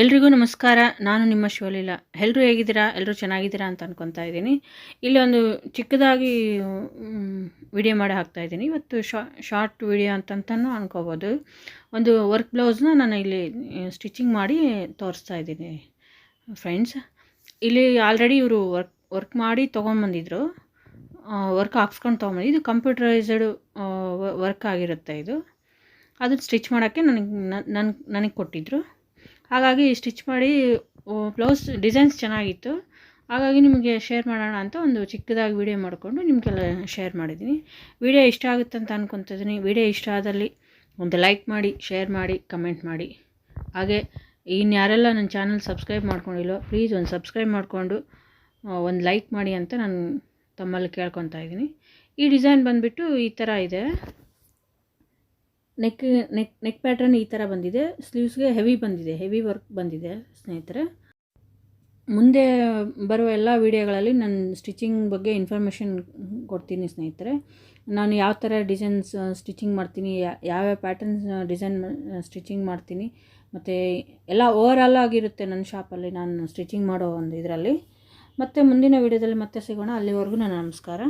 ಎಲ್ರಿಗೂ ನಮಸ್ಕಾರ. ನಾನು ನಿಮ್ಮ ಶಿವಲೀಲ. ಎಲ್ಲರೂ ಹೇಗಿದ್ದೀರಾ? ಎಲ್ಲರೂ ಚೆನ್ನಾಗಿದ್ದೀರಾ ಅಂತ ಅನ್ಕೊತಾ ಇದ್ದೀನಿ. ಇಲ್ಲಿ ಒಂದು ಚಿಕ್ಕದಾಗಿ ವಿಡಿಯೋ ಮಾಡಿ ಹಾಕ್ತಾ ಇದ್ದೀನಿ. ಇವತ್ತು ಶಾರ್ಟ್ ವಿಡಿಯೋ ಅಂತಂತನೂ ಅನ್ಕೋಬೋದು. ಒಂದು ವರ್ಕ್ ಬ್ಲೌಸ್ನ ನಾನು ಇಲ್ಲಿ ಸ್ಟಿಚಿಂಗ್ ಮಾಡಿ ತೋರಿಸ್ತಾ ಇದ್ದೀನಿ ಫ್ರೆಂಡ್ಸ್ ಇಲ್ಲಿ ಆಲ್ರೆಡಿ ಇವರು ವರ್ಕ್ ವರ್ಕ್ ಮಾಡಿ ತೊಗೊಂಬಂದಿದ್ರು. ವರ್ಕ್ ಹಾಕ್ಸ್ಕೊಂಡು ತೊಗೊಂಬಂದು ಇದು ಕಂಪ್ಯೂಟರೈಸ್ಡ್ ವರ್ಕ್ ಆಗಿರುತ್ತೆ ಇದು. ಅದನ್ನು ಸ್ಟಿಚ್ ಮಾಡೋಕ್ಕೆ ನನಗೆ ನನ್ನ ನನಗೆ ಕೊಟ್ಟಿದ್ದರು ಹಾಗಾಗಿ ಸ್ಟಿಚ್ ಮಾಡಿ ಬ್ಲೌಸ್ ಡಿಸೈನ್ಸ್ ಚೆನ್ನಾಗಿತ್ತು. ಹಾಗಾಗಿ ನಿಮಗೆ ಶೇರ್ ಮಾಡೋಣ ಅಂತ ಒಂದು ಚಿಕ್ಕದಾಗಿ ವಿಡಿಯೋ ಮಾಡಿಕೊಂಡು ನಿಮಗೆಲ್ಲ ಶೇರ್ ಮಾಡಿದ್ದೀನಿ. ವಿಡಿಯೋ ಇಷ್ಟ ಆಗುತ್ತೆ ಅಂತ ಅನ್ಕೊತಿದ್ದೀನಿ. ವಿಡಿಯೋ ಇಷ್ಟ ಆದಲ್ಲಿ ಒಂದು ಲೈಕ್ ಮಾಡಿ ಶೇರ್ ಮಾಡಿ ಕಮೆಂಟ್ ಮಾಡಿ. ಹಾಗೆ ಇನ್ಯಾರೆಲ್ಲ ನನ್ನ ಚಾನಲ್ ಸಬ್ಸ್ಕ್ರೈಬ್ ಮಾಡ್ಕೊಂಡಿಲ್ಲೋ ಪ್ಲೀಸ್ ಒಂದು ಸಬ್ಸ್ಕ್ರೈಬ್ ಮಾಡಿಕೊಂಡು ಒಂದು ಲೈಕ್ ಮಾಡಿ ಅಂತ ನಾನು ತಮ್ಮಲ್ಲಿ ಕೇಳ್ಕೊತಾ ಇದ್ದೀನಿ. ಈ ಡಿಸೈನ್ ಬಂದುಬಿಟ್ಟು ಈ ಥರ ಇದೆ. ನೆಕ್ ನೆಕ್ ನೆಕ್ ಪ್ಯಾಟ್ರನ್ ಈ ಥರ ಬಂದಿದೆ. ಸ್ಲೀವ್ಸ್ಗೆ ಹೆವಿ ಬಂದಿದೆ. ಹೆವಿ ವರ್ಕ್ ಬಂದಿದೆ ಸ್ನೇಹಿತರೆ. ಮುಂದೆ ಬರುವ ಎಲ್ಲ ವೀಡಿಯೋಗಳಲ್ಲಿ ನಾನು ಸ್ಟಿಚಿಂಗ್ ಬಗ್ಗೆ ಇನ್ಫಾರ್ಮೇಷನ್ ಕೊಡ್ತೀನಿ ಸ್ನೇಹಿತರೆ. ನಾನು ಯಾವ ಥರ ಡಿಸೈನ್ಸ್ ಸ್ಟಿಚಿಂಗ್ ಮಾಡ್ತೀನಿ ಯಾವ್ಯಾವ ಪ್ಯಾಟರ್ನ್ಸ್ ಡಿಸೈನ್ ಸ್ಟಿಚಿಂಗ್ ಮಾಡ್ತೀನಿ, ಮತ್ತು ಎಲ್ಲ ಓವರಾಲ್ ಆಗಿರುತ್ತೆ ನನ್ನ ಶಾಪಲ್ಲಿ ನಾನು ಸ್ಟಿಚಿಂಗ್ ಮಾಡೋ ಒಂದು ಇದರಲ್ಲಿ. ಮತ್ತು ಮುಂದಿನ ವೀಡಿಯೋದಲ್ಲಿ ಮತ್ತೆ ಸಿಗೋಣ. ಅಲ್ಲಿವರೆಗೂ ನಾನು ನಮಸ್ಕಾರ.